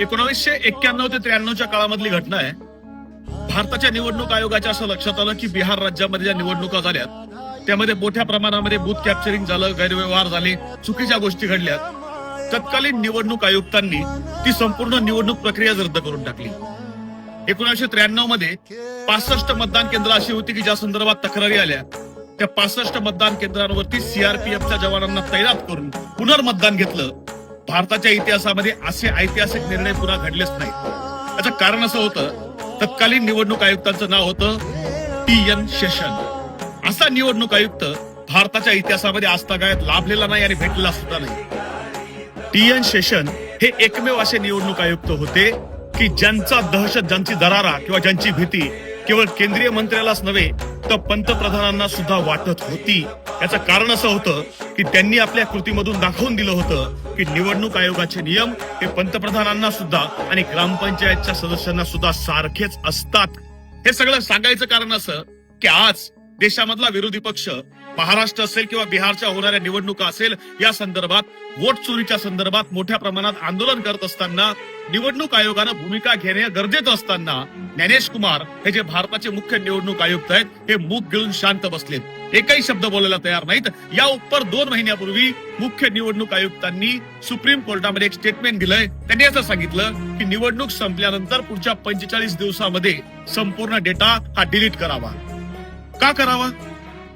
एकोणावीसशे एक्क्याण्णव ते त्र्याण्णवच्या काळामधली घटना आहे. भारताच्या निवडणूक आयोगाच्या असं लक्षात आलं की बिहार राज्यामध्ये ज्या निवडणुका झाल्या त्यामध्ये मोठ्या प्रमाणामध्ये बूथ कॅप्चरिंग झालं गैरव्यवहार झाले चुकीच्या गोष्टी घडल्या तत्कालीन निवडणूक आयुक्तांनी ती संपूर्ण निवडणूक प्रक्रिया रद्द करून टाकली. एकोणीसशे त्र्याण्णवमध्ये पासष्ट मतदान केंद्र अशी होती की ज्या संदर्भात तक्रारी आल्या त्या पासष्ट मतदान केंद्रांवरती सीआरपीएफच्या जवानांना तैनात करून पुनर्मतदान घेतलं. भारताच्या इतिहासामध्ये असे ऐतिहासिक निर्णय पुन्हा घडलेच नाहीत. त्याचं कारण असं होतं तत्कालीन निवडणूक आयुक्तांचं नाव होतं टी एन शेषन. असा निवडणूक आयुक्त भारताच्या इतिहासामध्ये आजतागायत लाभलेला नाही आणि भेटलेला सुद्धा नाही. टी एन शेषन हे एकमेव असे निवडणूक आयुक्त होते की ज्यांचा दहशत ज्यांची दरारा किंवा ज्यांची भीती केवळ केंद्रीय मंत्र्यालाच नव्हे तर पंतप्रधानांना सुद्धा वाटत होती. याचं कारण असं होतं की त्यांनी आपल्या कृतीमधून दाखवून दिलं होतं की निवडणूक आयोगाचे नियम हे पंतप्रधानांना सुद्धा आणि ग्रामपंचायतच्या सदस्यांना सुद्धा सारखेच असतात. हे सगळं सांगायचं कारण असं की आज देशामधला विरोधी पक्ष महाराष्ट्र असेल किंवा बिहारच्या होणाऱ्या निवडणुका असेल या संदर्भात वोट चोरीच्या संदर्भात मोठ्या प्रमाणात आंदोलन करत असताना निवडणूक आयोगानं भूमिका घेणे गरजेचं असताना ज्ञानेश कुमार हे जे भारताचे मुख्य निवडणूक आयुक्त आहेत हे मूक गिळून शांत बसलेत एकही शब्द बोलायला तयार नाहीत. या उपर दोन महिन्यापूर्वी मुख्य निवडणूक आयुक्तांनी सुप्रीम कोर्टामध्ये एक स्टेटमेंट दिलंय. त्यांनी असं सांगितलं की निवडणूक संपल्यानंतर पुढच्या पंचेचाळीस दिवसामध्ये संपूर्ण डेटा हा डिलीट करावा. का करावा?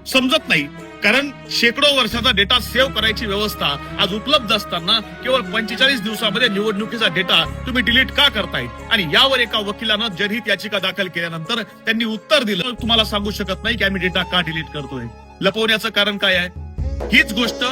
समजत नाही. कारण शेकडो वर्षाचा डेटा सेव्ह करायची व्यवस्था आज उपलब्ध असताना केवळ पंचेचाळीस दिवसामध्ये निवडणुकीचा डेटा तुम्ही डिलीट का करताय? आणि यावर एका वकिलानं जनहित याचिका दाखल केल्यानंतर त्यांनी उत्तर दिलं. तुम्हाला सांगू शकत नाही की आम्ही डेटा का डिलीट करतोय? लपवण्याचं कारण काय आहे? हीच गोष्ट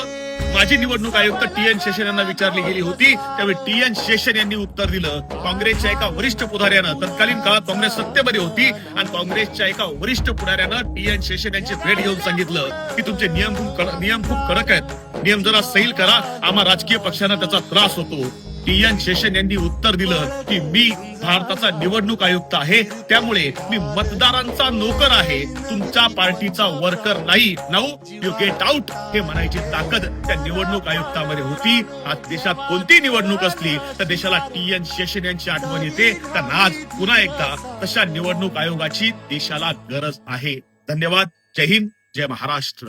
माजी निवडणूक आयुक्त टी एन शेषन यांना विचारली गेली होती. त्यावेळी टी एन शेषन यांनी उत्तर दिलं. काँग्रेसच्या एका वरिष्ठ पुढाऱ्यानं तत्कालीन काळात काँग्रेस सत्तेमध्ये होती आणि काँग्रेसच्या एका वरिष्ठ पुढाऱ्यानं टी एन शेषन यांची भेट घेऊन सांगितलं की तुमचे नियम खूप नियम खूप कडक आहेत. नियम जरा सैल करा. आम्हा राजकीय पक्षांना त्याचा त्रास होतो. टी एन शेषन यांनी उत्तर दिलं की मी भारताचा निवडणूक आयुक्त आहे. त्यामुळे मी मतदारांचा नोकर आहे. तुमच्या पार्टीचा वर्कर नाही. नाऊ यू गेट आउट हे म्हणायची ताकद त्या निवडणूक आयुक्तामध्ये होती. आज देशात कोणती निवडणूक असली तर देशाला टी एन शेषन यांची आठवण येते. तर आज पुन्हा एकदा तशा निवडणूक आयोगाची देशाला गरज आहे. धन्यवाद. जय हिंद. जय महाराष्ट्र.